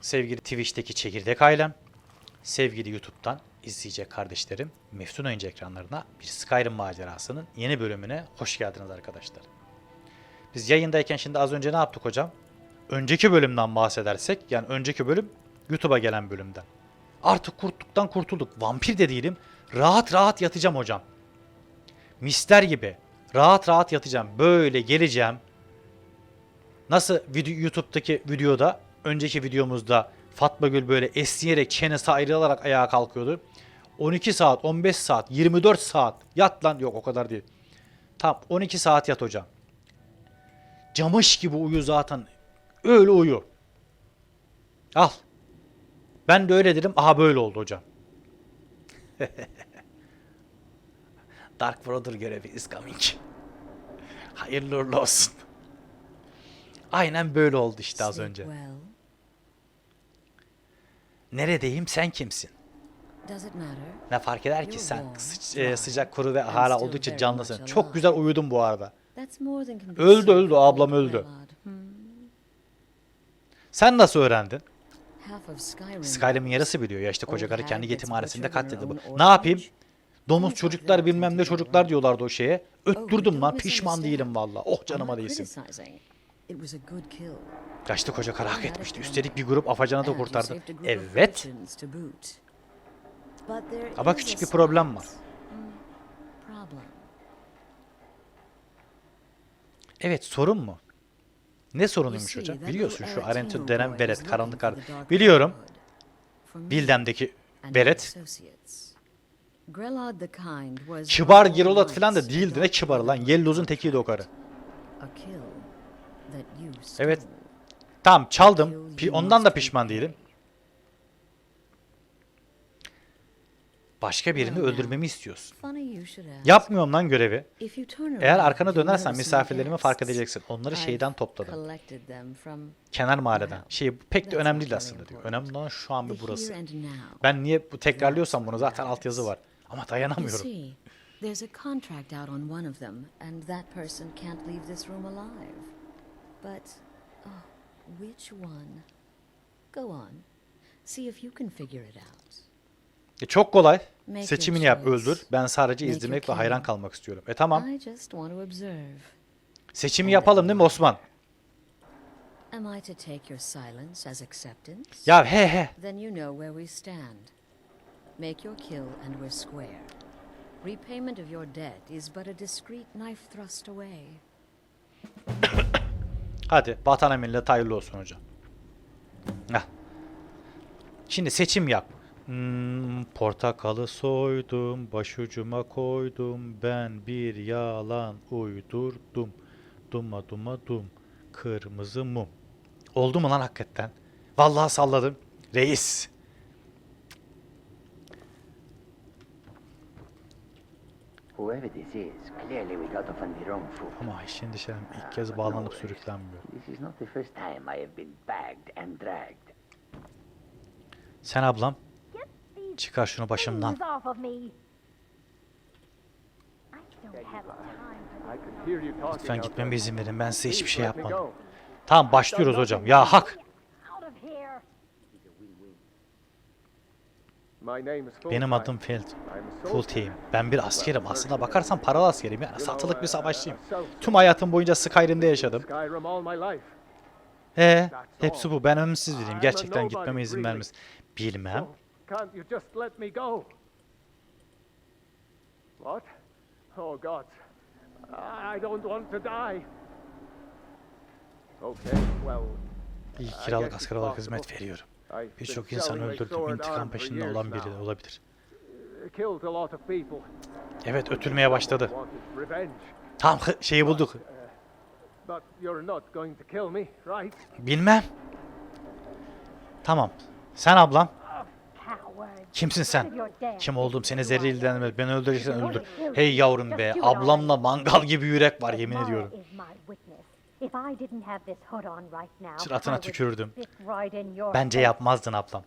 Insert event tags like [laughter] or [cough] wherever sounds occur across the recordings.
sevgili Twitch'teki çekirdek ailem, sevgili YouTube'dan izleyecek kardeşlerim, Meftun Oyuncu ekranlarına bir Skyrim macerasının yeni bölümüne hoş geldiniz arkadaşlar. Biz yayındayken şimdi az önce ne yaptık hocam? Önceki bölümden bahsedersek, yani önceki bölüm YouTube'a gelen bölümden. Artık kurtluktan kurtulduk. Vampir de değilim. Rahat rahat yatacağım hocam. Mister gibi. Rahat rahat yatacağım. Böyle geleceğim. Nasıl video, YouTube'daki videoda, önceki videomuzda Fatma Gül böyle esneyerek çenesi ayrılarak ayağa kalkıyordu. 12 saat, 15 saat, 24 saat yat lan. Yok o kadar değil. Tam 12 saat yat hocam. Camış gibi uyu zaten. Öyle uyu. Al. Ben de öyle dedim. Aha böyle oldu hocam. [laughs] Dark Brother görevi is coming. Hayırlı uğurlu olsun. Aynen böyle oldu işte az önce. Neredeyim sen kimsin? Ne fark eder ki sen Sıç- e, sıcak kuru ve hala oldukça canlısın. Çok güzel uyudum bu arada. Öldü, öldü, ablam old öldü. Hmm. Sen nasıl öğrendin? Skyrim'in yarısı biliyor ya işte koca karı kendi yetimhanesinde katledildi. Bu. Ne yapayım? Domuz çocuklar bilmem ne çocuklar diyorlardı o şeye. Oh, Öttürdüm lan pişman değilim valla. Oh canıma not değilsin. criticizing. It was a good kill. Kaçtı koca karı hak etmişti. Üstelik bir grup afacanı da kurtardı. Evet. Ama küçük bir problem var. Evet sorun mu? Ne sorunuymuş hocam? Biliyorsun şu Arentu denen Beret, karanlık ar. Biliyorum. Bildem'deki Beret. Kibar Girolat falan da değildi. Ne kibarı lan? Yellows'un tekiydi o karı. Evet. Tamam çaldım. Pi- Ondan da pişman değilim. Başka birini öldürmemi istiyorsun. Yapmıyorum lan görevi. Eğer arkana dönersen misafirlerimi fark edeceksin. Onları şeyden topladım. Kenar mahalleden. Şey pek de önemli değil aslında diyor. Önemli olan şu an bir burası. Ben niye bu tekrarlıyorsam bunu zaten altyazı var. Ama dayanamıyorum. There's a contract out on one of them, and that person can't leave this room alive. But, oh, which one? Go on. See if you can figure it out. E, çok kolay. Make Seçimini yap, öldür. Ben sadece Make izlemek ve hayran kalmak istiyorum. E tamam. I just want to observe. Seçimi yapalım değil mi Osman? Am I to take your silence as acceptance? Ya he he. Then you know where we stand. Make your kill and we're square. Repayment of your debt is but a discreet knife thrust away. Hadi vatana millet hayırlı olsun hocam. Heh. Şimdi seçim yap. Hmm, portakalı soydum, başucuma koydum, ben bir yalan uydurdum. Duma duma dum, kırmızı mum. Oldu mu lan hakikaten? Vallahi salladım. Reis. Whoever this is, clearly we got off on the wrong foot. Ama şimdi şey ilk kez bağlanıp sürüklenmiyor. This is not the first time I have been bagged and dragged. Sen ablam çıkar şunu başımdan. Lütfen gitmeme izin verin. Ben size hiçbir şey yapmadım. Tamam başlıyoruz hocam. Ya hak. out of here. Benim adım Feld. Full team. Ben bir askerim. Aslına bakarsan paralı askerim yani. Satılık bir savaşçıyım. Tüm hayatım boyunca Skyrim'de yaşadım. Ee, hepsi bu. Ben ömürsüz biriyim. Gerçekten gitmeme izin vermez. Bilmem. Go? What? Oh God. I don't want to die. Okay, well. İyi kiralık asker olarak hizmet veriyorum. Birçok insan öldürdüm. İntikam peşinde olan biri de olabilir. Killed a lot of people. Evet ötülmeye başladı. Wanted revenge. Tam şeyi bulduk. Right? Bilmem. Tamam. Sen ablam. Kimsin sen? Kim olduğum seni zerre ilgilenmez. Beni öldüreceksen öldür. Hey yavrum be. Ablamla mangal gibi yürek var yemin ediyorum. If I didn't have this hood on right now, Suratına I would tükürdüm. spit right in your Bence face. yapmazdın ablam.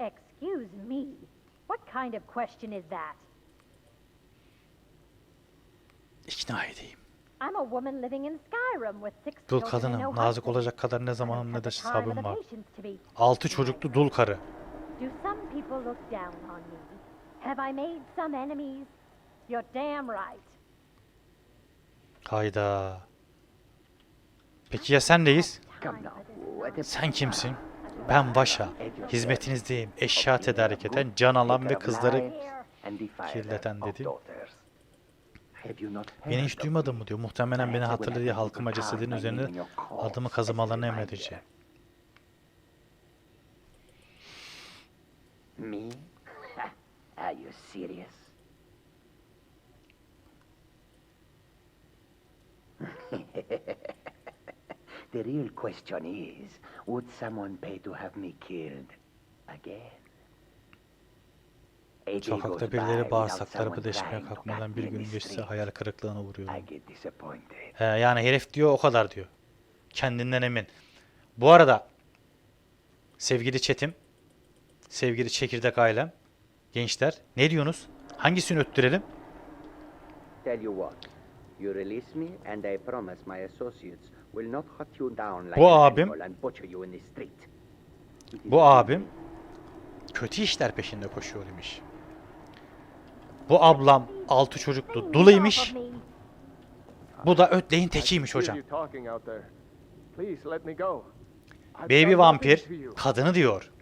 Excuse me. What kind of question is that? İkna edeyim. I'm a woman living in Skyrim with six Dul children and no kadınım. Nazik husband. olacak kadar ne zamanım ne de the var. Altı çocuklu dul karı. Do some people look down on me? Have I made some enemies? You're damn right. Hayda. Peki ya sen neyiz? Come now. what a- Sen kimsin? Ben Vaşa. Hizmetinizdeyim. Eşya tedarik eden, can alan ve kızları kirleten not Beni hiç duymadın mı diyor. Muhtemelen beni hatırladı diye halkıma cesedin üzerine adımı kazımalarını emredeceğim. Me? [laughs] Are you serious? The real question is, would someone pay to have me killed again? Sokakta birileri bağırsaklarımı someone deşmeye kalkmadan bir gün geçse hayal kırıklığına vuruyorum. I get disappointed. He, yani herif diyor o kadar diyor. Kendinden emin. Bu arada sevgili Çetim, sevgili Çekirdek ailem, gençler ne diyorsunuz? Hangisini öttürelim? Tell you what, you release me and I promise my associates will not hunt you down like Bu abim- animal and butcher you in the street. It is Bu abim kötü işler peşinde koşuyor imiş. Bu ablam altı çocuklu duluymuş. Bu da ötleyin tekiymiş hocam. Baby vampir kadını diyor.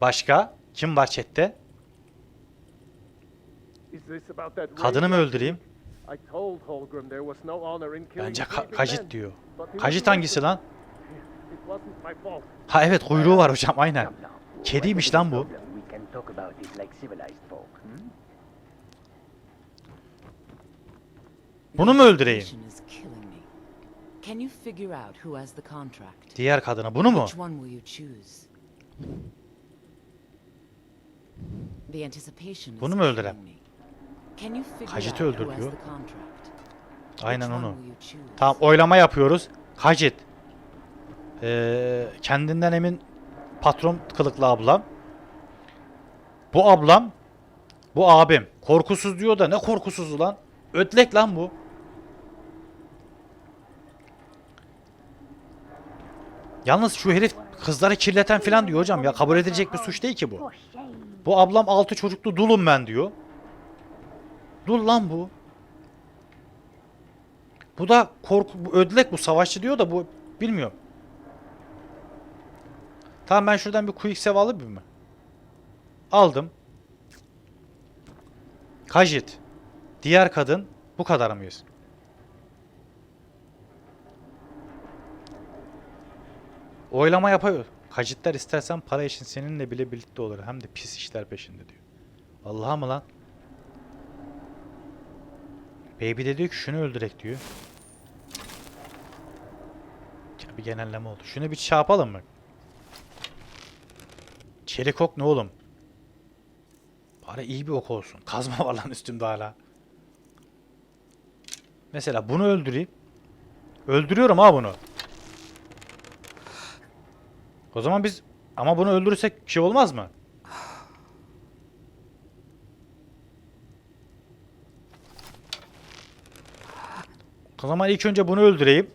Başka kim var chatte? Kadını mı öldüreyim? I told Holgrim there was no honor in killing Bence Ka- Kajit diyor. Kajit hangisi lan? [laughs] Ha evet kuyruğu var hocam aynen. Kediymiş lan bu. problem, We can talk about it like civilized folk. Hmm? Bunu mu öldüreyim? Is killing me. Can you figure out who has the contract? Diğer kadına bunu mu? Which one will you choose? The anticipation is Bunu mu öldürem? killing me. Can you figure Kajit'i öldür diyor. Aynen onu. Tamam oylama yapıyoruz. Kajit. Ee, kendinden emin patron kılıklı ablam. Bu ablam. Bu abim. Korkusuz diyor da ne korkusuzu lan? Ötlek lan bu. Yalnız şu herif kızları kirleten falan diyor hocam ya. Kabul edilecek bir suç değil ki bu. Bu ablam altı çocuklu dulum ben diyor. Dul lan bu. Bu da korku bu ödlek bu savaşçı diyor da bu bilmiyorum. Tamam ben şuradan bir quick save alayım mı? Aldım. Kajit. Diğer kadın bu kadar mıyız? Oylama yapıyor. Kajitler istersen para için seninle bile birlikte olur. Hem de pis işler peşinde diyor. Allah'a mı lan? Baby de diyor ki şunu öldürek diyor. Ya bir genelleme oldu. Şunu bir yapalım mı? Çelik ok ne oğlum? Bari iyi bir ok olsun. Kazma var lan üstümde hala. Mesela bunu öldüreyim. Öldürüyorum ha bunu. O zaman biz ama bunu öldürürsek şey olmaz mı? O zaman ilk önce bunu öldüreyim.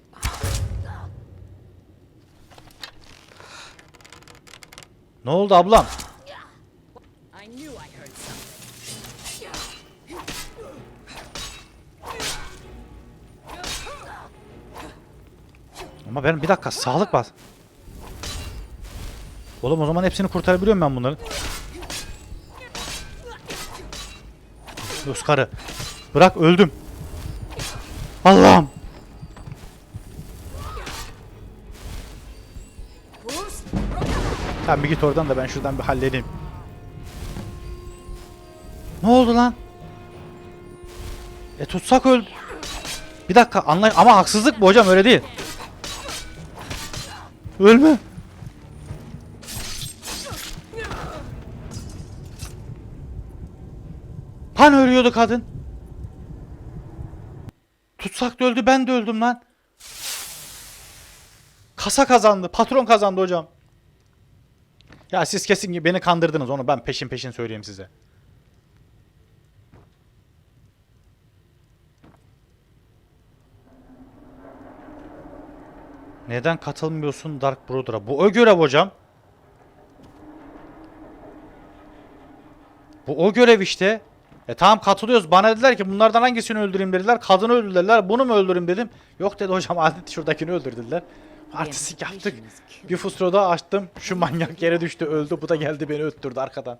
Ne oldu ablam? Ama ben bir dakika sağlık bas. Oğlum o zaman hepsini kurtarabiliyorum ben bunları. Yus karı. Bırak öldüm. Allah'ım. Sen bir git oradan da ben şuradan bir halledeyim. Ne oldu lan? E tutsak öl. Bir dakika anlay ama haksızlık bu hocam öyle değil. Ölme. Pan ölüyordu kadın. Tutsak da öldü ben de öldüm lan. Kasa kazandı. Patron kazandı hocam. Ya siz kesin beni kandırdınız onu ben peşin peşin söyleyeyim size. Neden katılmıyorsun Dark Brother'a? Bu o görev hocam. Bu o görev işte. E tamam katılıyoruz. Bana dediler ki bunlardan hangisini öldüreyim dediler. Kadını öldürdüler. Bunu mu öldüreyim dedim. Yok dedi hocam [laughs] adet şuradakini öldürdüler. Artistik yaptık. Bir fusro daha açtım. Şu manyak yere düştü öldü. Bu da geldi beni öttürdü arkadan.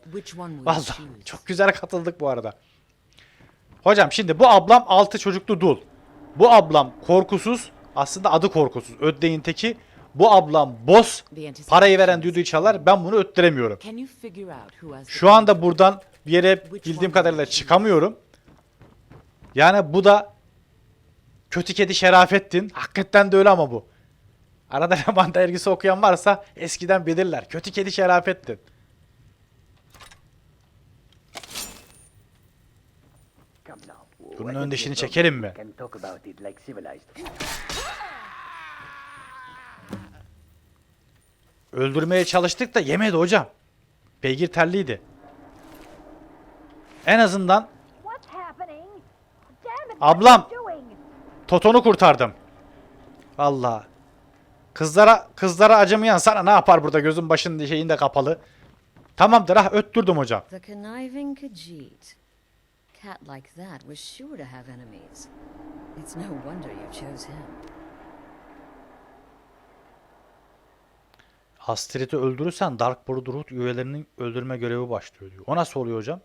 Choose? çok güzel katıldık bu arada. Hocam şimdi bu ablam 6 çocuklu dul. Bu ablam korkusuz. Aslında adı korkusuz. Öddeğin teki. Bu ablam boss. Parayı veren düdüğü çalar. Ben bunu öttüremiyorum. Şu anda buradan bir yere bildiğim kadarıyla çıkamıyorum. Yani bu da kötü kedi Şerafettin. Hakikaten de öyle ama bu. Arada [laughs] Leman dergisi okuyan varsa eskiden bilirler. Kötü kedi Şerafettin. Bunun öndeşini your çekelim mi? Öldürmeye çalıştık da yemedi hocam. Beygir terliydi. En azından! Ablam. Toton'u kurtardım. Vallahi. Kızlara kızlara acımayan sana ne yapar burada gözün başın şeyin de kapalı. Tamamdır ah öttürdüm hocam. The conniving Khajiit. Cat like that was sure to have enemies. It's no wonder you chose him. Astrid'i öldürürsen Dark Brotherhood üyelerinin öldürme görevi başlıyor diyor. O nasıl oluyor hocam?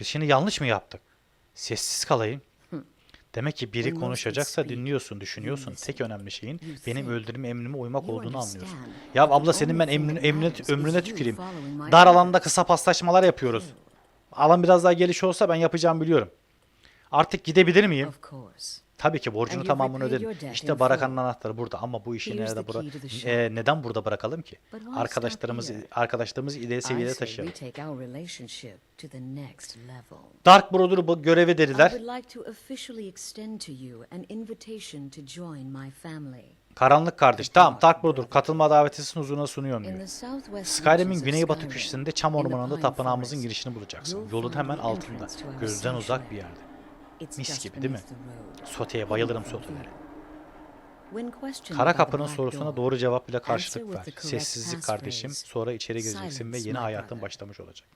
Biz şimdi yanlış mı yaptık? Sessiz kalayım. Demek ki biri konuşacaksa dinliyorsun, düşünüyorsun. Tek önemli şeyin benim öldürme emrime uymak olduğunu anlıyorsun. Ya abla senin ben thing emrine, ömrüne tüküreyim. Dar alanda kısa paslaşmalar yapıyoruz. Alan biraz daha geliş olsa ben yapacağımı biliyorum. Artık gidebilir miyim? Tabii ki borcunu tamamını öderim. İşte barakanın anahtarı burada ama bu işi nerede shop. Ee, neden burada bırakalım ki? Here? arkadaşlarımızı ileri we taşıyalım. Dark Brother'ı bu görevi I dediler. Karanlık kardeş. Tamam Dark Brother katılma davetisini huzuruna sunuyorum diyor. Skyrim'in güneybatı köşesinde çam ormanında tapınağımızın girişini bulacaksın. Yolun hemen altında. Gözden uzak bir yerde. It's Mis just gibi değil mi? beneath the road. Soteye bayılırım sotelere. Kara kapının sorusuna doğru cevap ile answer karşılık ver. the correct Sessizlik kardeşim. Sonra içeri gireceksin ve Silence, yeni hayatın başlamış olacak.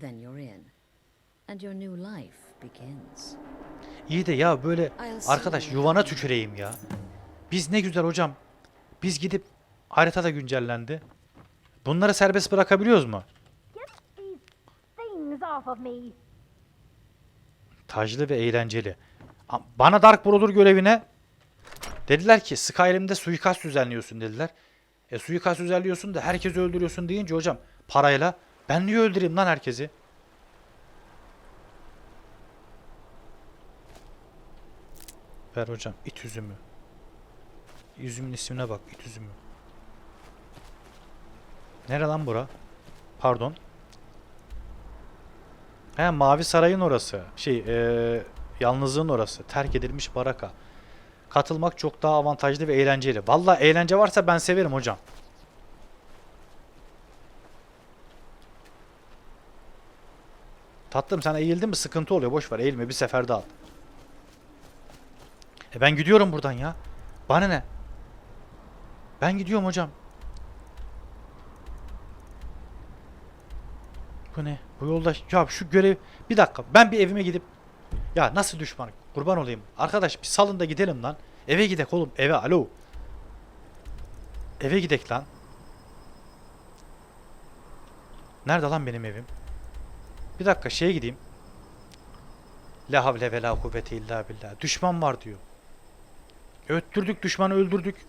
Then you're in. And your new life begins. İyi de ya böyle arkadaş yuvana tüküreyim ya. Biz ne güzel hocam. Biz gidip haritada güncellendi. Bunları serbest bırakabiliyoruz mu? Taclı ve eğlenceli. Bana Dark Brother görevine dediler ki Skyrim'de suikast düzenliyorsun dediler. E suikast düzenliyorsun da herkesi öldürüyorsun deyince hocam parayla ben niye öldüreyim lan herkesi? Ver hocam it üzümü. Üzümün ismine bak it üzümü. Nere lan bura? Pardon. He Mavi Saray'ın orası. Şey eee yalnızlığın orası. Terk edilmiş baraka. Katılmak çok daha avantajlı ve eğlenceli. Valla eğlence varsa ben severim hocam. Tatlım sen eğildin mi sıkıntı oluyor. Boş ver eğilme bir seferde al. E ben gidiyorum buradan ya. Bana ne? Ben gidiyorum hocam. Bu ne? Bu yolda ya şu görev bir dakika ben bir evime gidip ya nasıl düşman kurban olayım. Arkadaş bir salın da gidelim lan. Eve gidek oğlum eve alo. Eve gidek lan. Nerede lan benim evim? Bir dakika şeye gideyim. La havle ve la kuvvete illa billah. Düşman var diyor. Öttürdük düşmanı öldürdük.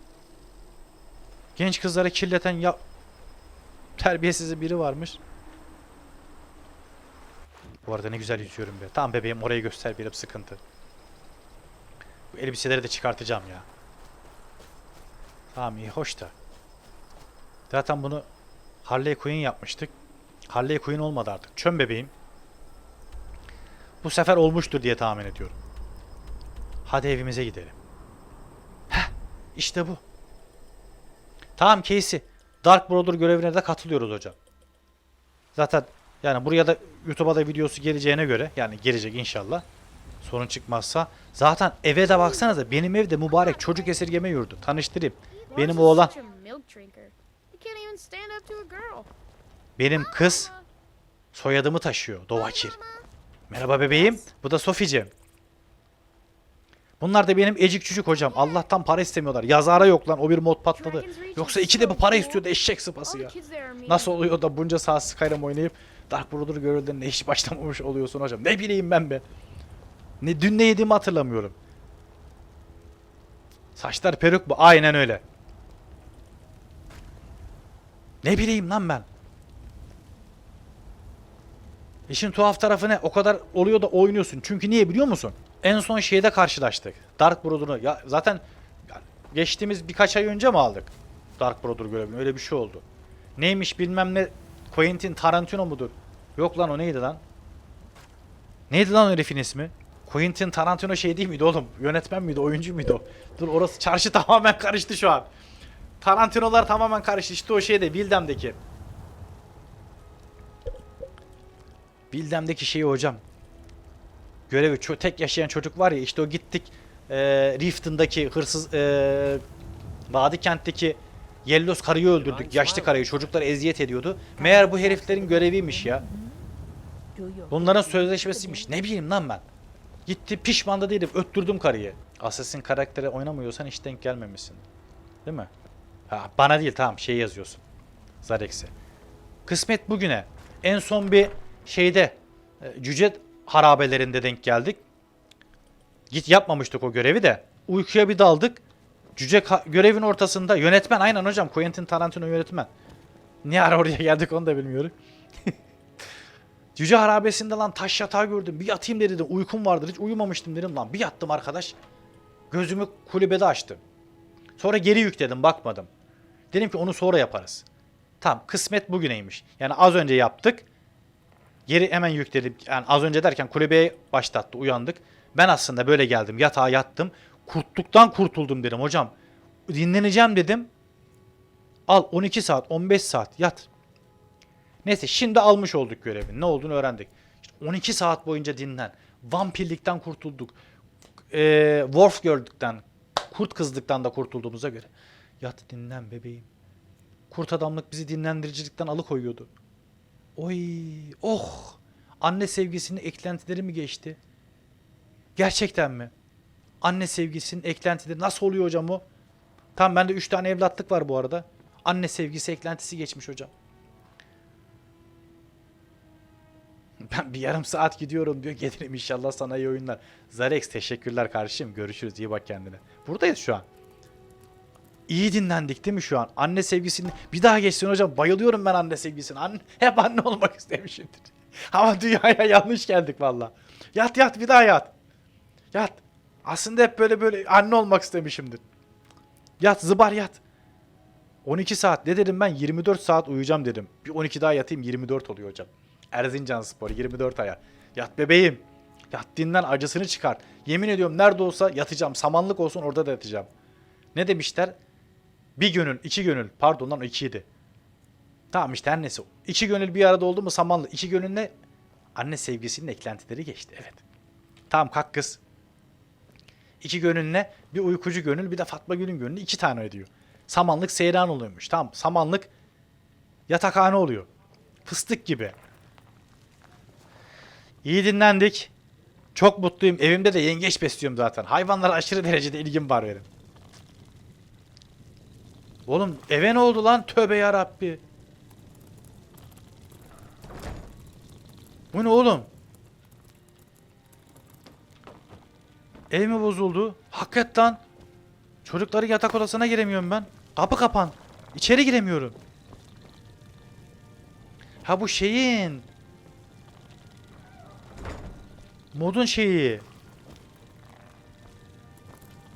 Genç kızları kirleten ya terbiyesiz biri varmış bu arada ne güzel yüzüyorum be. Tamam bebeğim orayı göster bir sıkıntı. Bu elbiseleri de çıkartacağım ya. Tamam iyi hoş da. Zaten bunu Harley Quinn yapmıştık. Harley Quinn olmadı artık. Çön bebeğim. Bu sefer olmuştur diye tahmin ediyorum. Hadi evimize gidelim. Heh, işte bu. Tamam Casey. Dark Brother görevine de katılıyoruz hocam. Zaten yani buraya da YouTube'a da videosu geleceğine göre yani gelecek inşallah. Sorun çıkmazsa. Zaten eve de baksanıza benim evde mübarek çocuk esirgeme yurdu. Tanıştırayım. Benim oğlan, benim kız soyadımı taşıyor. Dovakir. Merhaba bebeğim. Bu da Sofi'cim. Bunlar da benim ecik çocuk hocam. Allah'tan para istemiyorlar. Yazara yok lan. O bir mod patladı. Yoksa iki de bu para istiyordu eşek sıpası ya. Nasıl oluyor da bunca saat Skyrim oynayıp Dark Brother görevlerine hiç başlamamış oluyorsun hocam. Ne bileyim ben be. Ne, dün ne yediğimi hatırlamıyorum. Saçlar peruk bu. Aynen öyle. Ne bileyim lan ben. İşin tuhaf tarafı ne? O kadar oluyor da oynuyorsun. Çünkü niye biliyor musun? En son şeyde karşılaştık. Dark Brother'ı. Ya zaten geçtiğimiz birkaç ay önce mi aldık? Dark Brother görevini. Öyle bir şey oldu. Neymiş bilmem ne Quentin Tarantino mudur? Yok lan o neydi lan? Neydi lan o herifin ismi? Quentin Tarantino şey değil miydi oğlum? Yönetmen miydi? Oyuncu muydu o? Dur orası çarşı [laughs] tamamen karıştı şu an. Tarantino'lar tamamen karıştı. İşte o şeyde Bildem'deki. Bildem'deki şeyi hocam. Görevi tek yaşayan çocuk var ya işte o gittik e, Riften'daki hırsız e, Vadi kentteki Yellos karıyı öldürdük. Yaşlı karıyı çocuklar eziyet ediyordu. Meğer bu heriflerin göreviymiş ya. Bunların sözleşmesiymiş. Ne bileyim lan ben. Gitti pişman da değilim. Öttürdüm karıyı. Assassin karakteri oynamıyorsan hiç denk gelmemişsin. Değil mi? Ha, bana değil tamam şey yazıyorsun. Zarex'e. Kısmet bugüne. En son bir şeyde e, cüce harabelerinde denk geldik. Git yapmamıştık o görevi de. Uykuya bir daldık. Cüce görevin ortasında yönetmen aynen hocam Quentin Tarantino yönetmen. Ne ara oraya geldik onu da bilmiyorum. [laughs] Cüce harabesinde lan taş yatağı gördüm. Bir yatayım dedim. Uykum vardır. Hiç uyumamıştım dedim lan. Bir yattım arkadaş. Gözümü kulübede açtım. Sonra geri yükledim bakmadım. Dedim ki onu sonra yaparız. Tamam kısmet bugüneymiş. Yani az önce yaptık. Geri hemen yükledim. Yani az önce derken kulübeye başlattı uyandık. Ben aslında böyle geldim yatağa yattım. Kurtluktan kurtuldum dedim hocam. Dinleneceğim dedim. Al 12 saat 15 saat yat. Neyse şimdi almış olduk görevin. Ne olduğunu öğrendik. İşte 12 saat boyunca dinlen. Vampirlikten kurtulduk. Ee, Wolf gördükten, kurt kızlıktan da kurtulduğumuza göre. Yat dinlen bebeğim. Kurt adamlık bizi dinlendiricilikten alıkoyuyordu. Oy, oh. Anne sevgisinin eklentileri mi geçti? Gerçekten mi? Anne sevgisinin eklentileri nasıl oluyor hocam o? Tamam bende 3 tane evlatlık var bu arada. Anne sevgisi eklentisi geçmiş hocam. [laughs] Ben bir yarım saat gidiyorum diyor. Gelirim inşallah sana iyi oyunlar. Zarex teşekkürler kardeşim. Görüşürüz. İyi bak kendine. Buradayız şu an. İyi dinlendik değil mi şu an? Anne sevgisini bir daha geçsin hocam. Bayılıyorum ben anne sevgisine. Anne, [laughs] hep anne olmak istemişimdir. [laughs] Ama dünyaya yanlış geldik valla. Yat yat bir daha yat. Yat. Aslında hep böyle böyle anne olmak istemişimdir. Yat zıbar yat. 12 saat ne dedim ben 24 saat uyuyacağım dedim. Bir 12 daha yatayım 24 oluyor hocam. Erzincan Spor 24 aya. Yat bebeğim. Yat dinlen acısını çıkart. Yemin ediyorum nerede olsa yatacağım. Samanlık olsun orada da yatacağım. Ne demişler? Bir gönül, iki gönül. Pardon lan ikiydi. Tamam işte her neyse. İki gönül bir arada oldu mu samanlı. İki gönül ne? Anne sevgisinin eklentileri geçti. Evet. Tamam kalk kız. İki gönül ne? Bir uykucu gönül bir de Fatma Gül'ün gönlü iki tane ediyor. Samanlık seyran oluyormuş. Tamam samanlık yatakhane oluyor. Fıstık gibi. İyi dinlendik. Çok mutluyum. Evimde de yengeç besliyorum zaten. Hayvanlara aşırı derecede ilgim var benim. Oğlum eve ne oldu lan? Tövbe yarabbi. Bu ne oğlum? Ev mi bozuldu? Hakikaten. Çocukları yatak odasına giremiyorum ben. Kapı kapan. İçeri giremiyorum. Ha bu şeyin. Modun şeyi.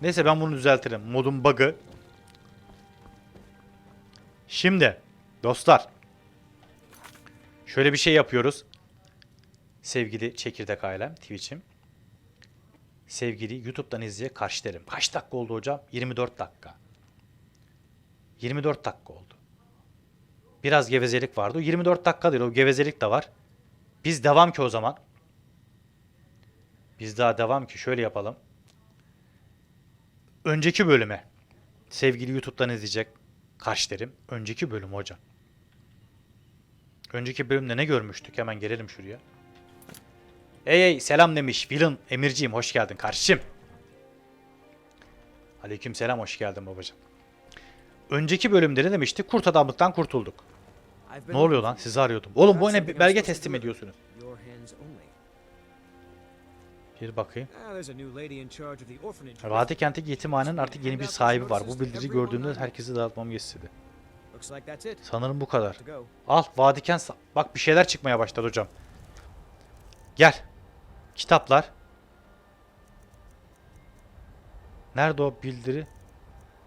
Neyse ben bunu düzeltirim. Modun bug'ı. Şimdi dostlar. Şöyle bir şey yapıyoruz. Sevgili çekirdek ailem Twitch'im. Sevgili YouTube'dan izleye karşı derim. Kaç dakika oldu hocam? 24 dakika. 24 dakika oldu. Biraz gevezelik vardı. O 24 dakika değil o gevezelik de var. Biz devam ki o zaman. Biz daha devam ki şöyle yapalım. Önceki bölüme sevgili YouTube'dan izleyecek karşılarım. Önceki bölüm hocam. Önceki bölümde ne görmüştük? Hemen gelelim şuraya. Ey ey selam demiş. Villain Emirciğim hoş geldin karşım. Aleyküm selam hoş geldin babacığım. Önceki bölümde ne demiştik? Kurt adamlıktan kurtulduk. Ne oluyor lan? Sizi arıyordum. Oğlum bu ne belge teslim ediyorsunuz. Bir bakayım. Vadi kentteki yetimhanenin artık yeni bir sahibi var. Bu bildiri gördüğümde herkesi dağıtmamı istedi. Sanırım bu kadar. Al Vadiken sa- bak bir şeyler çıkmaya başladı hocam. Gel. Kitaplar. Nerede o bildiri?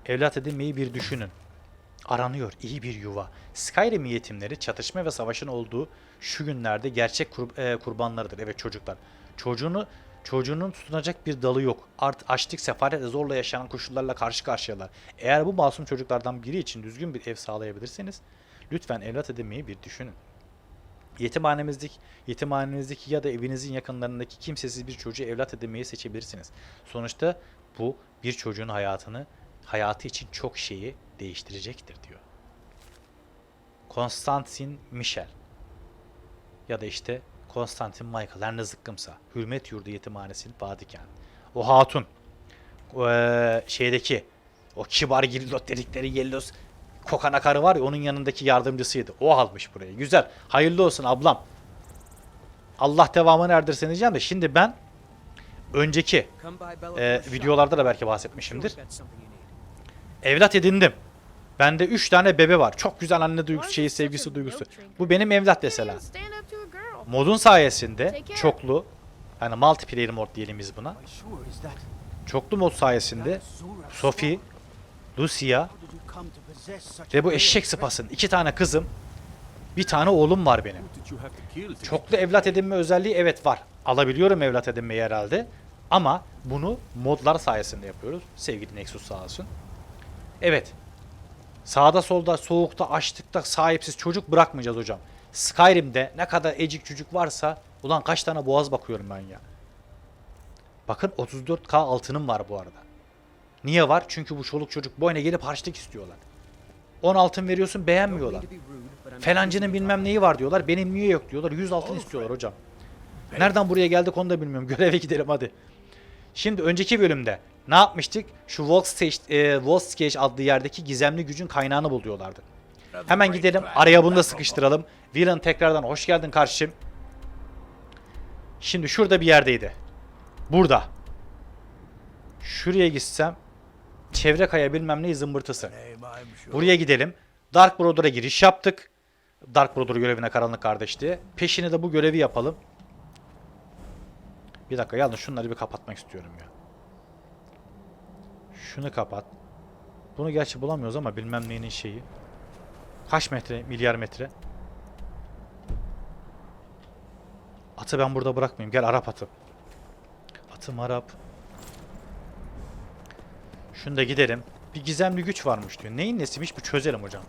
Evlat edinmeyi bir düşünün. Aranıyor iyi bir yuva. Skyrim yetimleri çatışma ve savaşın olduğu şu günlerde gerçek kur- e, kurbanlarıdır. Evet çocuklar. Çocuğunu çocuğunun tutunacak bir dalı yok. Art açlık, sefalet ve zorla yaşanan koşullarla karşı karşıyalar. Eğer bu masum çocuklardan biri için düzgün bir ev sağlayabilirseniz lütfen evlat edinmeyi bir düşünün. Yetimhanemizdeki, yetimhanenizdeki ya da evinizin yakınlarındaki kimsesiz bir çocuğu evlat edinmeyi seçebilirsiniz. Sonuçta bu bir çocuğun hayatını, hayatı için çok şeyi değiştirecektir diyor. Konstantin Michel ya da işte Konstantin Michael her ne zıkkımsa Hürmet Yurdu Yetimhanesi'nin Vadiken. O hatun o, eee, şeydeki o kibar gillot dedikleri Yellos kokana karı var ya onun yanındaki yardımcısıydı. O almış burayı. Güzel. Hayırlı olsun ablam. Allah devamını erdirsin diyeceğim de şimdi ben önceki shot. videolarda da belki bahsetmişimdir. Evlat edindim. Bende 3 tane bebe var. Çok güzel anne duygusu, şeyi, sevgisi, duygusu. Bu benim evlat girl. Modun sayesinde çoklu, yani multiplayer mod diyelim biz buna. Çoklu mod sayesinde Sophie, Lucia ve bu eşek sıpasın iki tane kızım, bir tane oğlum var benim. Çoklu evlat edinme özelliği evet var. Alabiliyorum evlat edinmeyi herhalde. Ama bunu modlar sayesinde yapıyoruz. Sevgili Nexus sağ olsun. Evet. Sağda solda soğukta açlıkta sahipsiz çocuk bırakmayacağız hocam. Skyrim'de ne kadar ecik çocuk varsa ulan kaç tane boğaz bakıyorum ben ya. Bakın 34k altınım var bu arada. Niye var? Çünkü bu çoluk çocuk boyuna gelip harçlık istiyorlar. 10 altın veriyorsun beğenmiyorlar. Felancının bilmem neyi var diyorlar. Benim niye yok diyorlar. 100 altın istiyorlar hocam. Nereden buraya geldik onu da bilmiyorum. [laughs] Göreve gidelim hadi. Şimdi önceki bölümde ne yapmıştık? Şu Volkstage, e, adlı yerdeki gizemli gücün kaynağını buluyorlardı. Hemen gidelim. Araya bunu da sıkıştıralım. Villain tekrardan hoş geldin karşım. Şimdi şurada bir yerdeydi. Burada. Şuraya gitsem çevre kaya bilmem ne zımbırtısı. Buraya gidelim. Dark Brother'a giriş yaptık. Dark Brother görevine karanlık kardeş diye. Peşine de bu görevi yapalım. Bir dakika yalnız şunları bir kapatmak istiyorum ya. Şunu kapat. Bunu gerçi bulamıyoruz ama bilmem neyin şeyi. Kaç metre? Milyar metre. Atı ben burada bırakmayayım. Gel Arap atı. Atım Arap. Şunu da gidelim. Bir gizemli güç varmış diyor. Neyin nesiymiş bir çözelim hocam.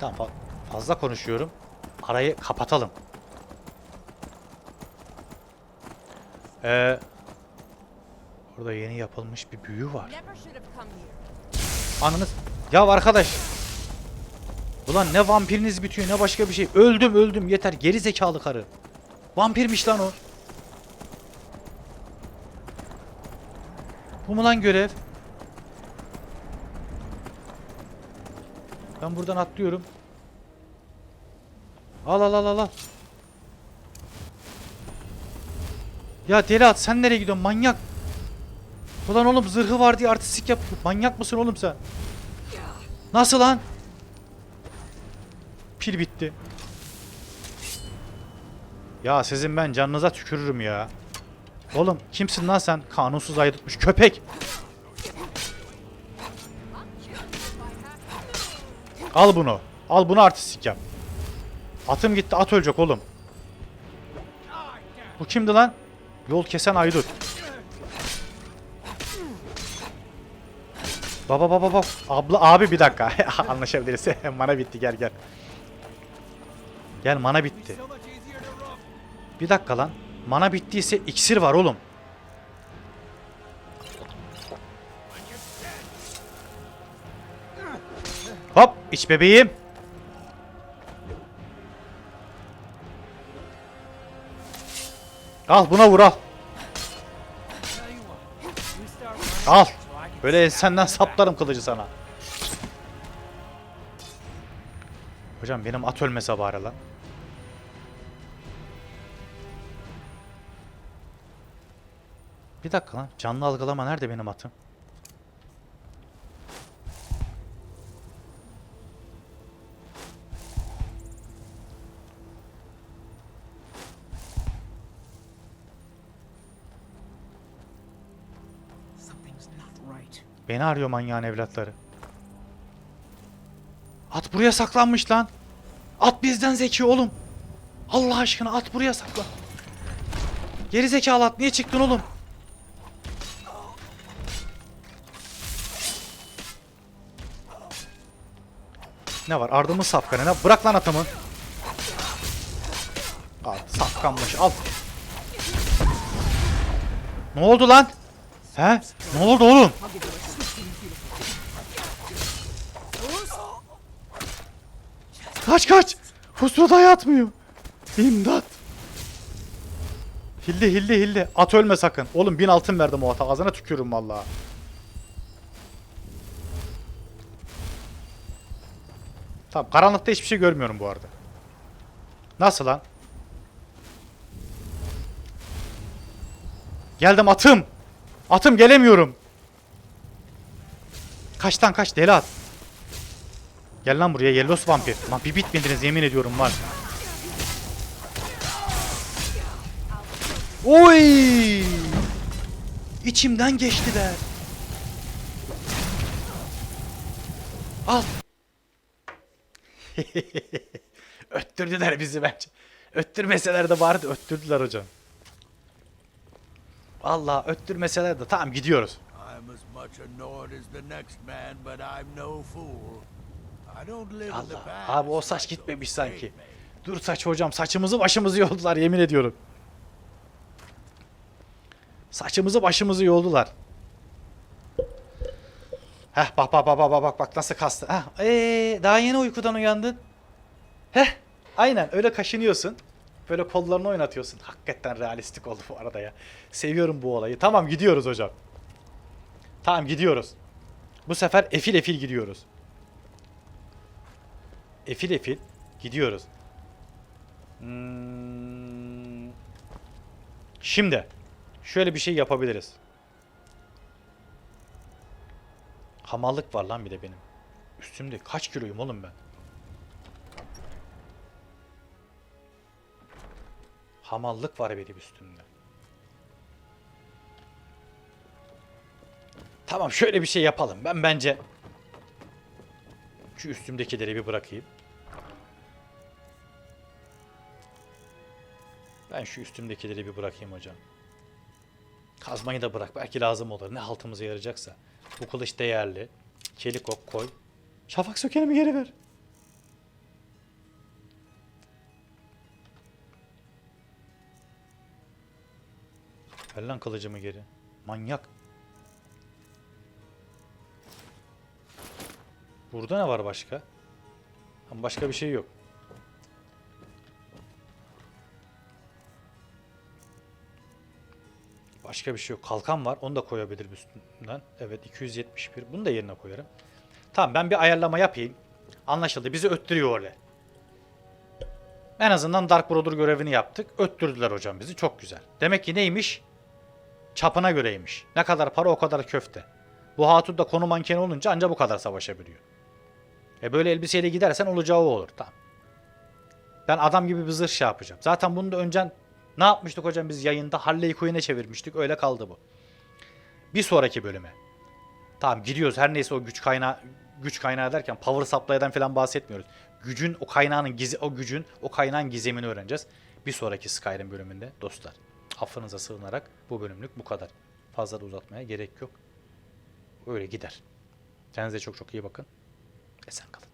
Tamam fa- fazla konuşuyorum. Arayı kapatalım. Ee, burada yeni yapılmış bir büyü var. Anınız. Ya arkadaş. Ulan ne vampiriniz bitiyor ne başka bir şey. Öldüm öldüm yeter. Geri zekalı karı. Vampirmiş lan o. Bu mu lan görev? Ben buradan atlıyorum. Al al al al al. Ya deli at sen nereye gidiyorsun manyak? Ulan oğlum zırhı var diye artistik yap. Manyak mısın oğlum sen? Nasıl lan? Pil bitti. Ya sizin ben canınıza tükürürüm ya. Oğlum kimsin lan sen? Kanunsuz aydırtmış köpek. Al bunu. Al bunu artistik yap. Atım gitti at ölecek oğlum. Bu kimdi lan? Yol kesen aydut. Baba baba baba. Abla abi bir dakika. [laughs] Anlaşabiliriz. [laughs] mana bitti gel gel. Gel mana bitti. Bir dakika lan. Mana bittiyse iksir var oğlum. Hop iç bebeğim. Al buna vur al. Al. Böyle senden saplarım kılıcı sana. Hocam benim at ölmese bari lan. Bir dakika lan. Canlı algılama nerede benim atım? Beni arıyor manyağın evlatları. At buraya saklanmış lan. At bizden zeki oğlum. Allah aşkına at buraya saklan. Geri zekalı at niye çıktın oğlum? Ne var? Ardımın safkanı ne? Bırak lan atımı. Al safkanmış al. Ne oldu lan? He? Ne oldu oğlum? Kaç kaç. Pusula yatmıyor. İmdat. Hilli hilli hilli. At ölme sakın. Oğlum bin altın verdim o ata. Ağzına tükürürüm vallahi. Tamam karanlıkta hiçbir şey görmüyorum bu arada. Nasıl lan? Geldim atım. Atım gelemiyorum. Kaçtan kaç deli at. Gel lan buraya Yellow Vampir. Lan bir bitmediniz yemin ediyorum var. Oy! İçimden geçtiler. Al. [laughs] öttürdüler bizi bence. Öttürmeseler de bari de öttürdüler hocam. Vallahi öttürmeseler de tamam gidiyoruz. Allah. Abi o saç gitmemiş sanki. Dur saç hocam saçımızı başımızı yoldular yemin ediyorum. Saçımızı başımızı yoldular. Heh bak bak bak bak bak bak nasıl kastı. Heh, ee, daha yeni uykudan uyandın. Heh aynen öyle kaşınıyorsun. Böyle kollarını oynatıyorsun. Hakikaten realistik oldu bu arada ya. Seviyorum bu olayı. Tamam gidiyoruz hocam. Tamam gidiyoruz. Bu sefer efil efil gidiyoruz. Efil efil gidiyoruz. Hmm. Şimdi şöyle bir şey yapabiliriz. Hamallık var lan bir de benim. Üstümde kaç kiloyum oğlum ben? Hamallık var benim üstümde. Tamam şöyle bir şey yapalım. Ben bence şu üstümdekileri bir bırakayım. Ben şu üstümdekileri bir bırakayım hocam. Kazmayı da bırak. Belki lazım olur. Ne haltımıza yarayacaksa. Bu kılıç değerli. Çelik ok koy. Şafak sökenimi geri ver. Ver lan kılıcımı geri. Manyak. Burada ne var başka? Ama başka bir şey yok. Başka bir şey yok. Kalkan var. Onu da koyabilirim üstünden. Evet 271. Bunu da yerine koyarım. Tamam ben bir ayarlama yapayım. Anlaşıldı. Bizi öttürüyor öyle. En azından Dark Brother görevini yaptık. Öttürdüler hocam bizi. Çok güzel. Demek ki neymiş? Çapına göreymiş. Ne kadar para o kadar köfte. Bu hatun da konu mankeni olunca anca bu kadar savaşabiliyor. E böyle elbiseyle gidersen olacağı o olur. Tamam. Ben adam gibi bir zırh şey yapacağım. Zaten bunu da önceden ne yapmıştık hocam biz yayında? Harley Quinn'e çevirmiştik. Öyle kaldı bu. Bir sonraki bölüme. Tamam gidiyoruz. Her neyse o güç kaynağı güç kaynağı derken power supply'dan falan bahsetmiyoruz. Gücün o kaynağının gizi o gücün o kaynağın gizemini öğreneceğiz. Bir sonraki Skyrim bölümünde dostlar. Affınıza sığınarak bu bölümlük bu kadar. Fazla da uzatmaya gerek yok. Öyle gider. Kendinize çok çok iyi bakın. Esen kalın.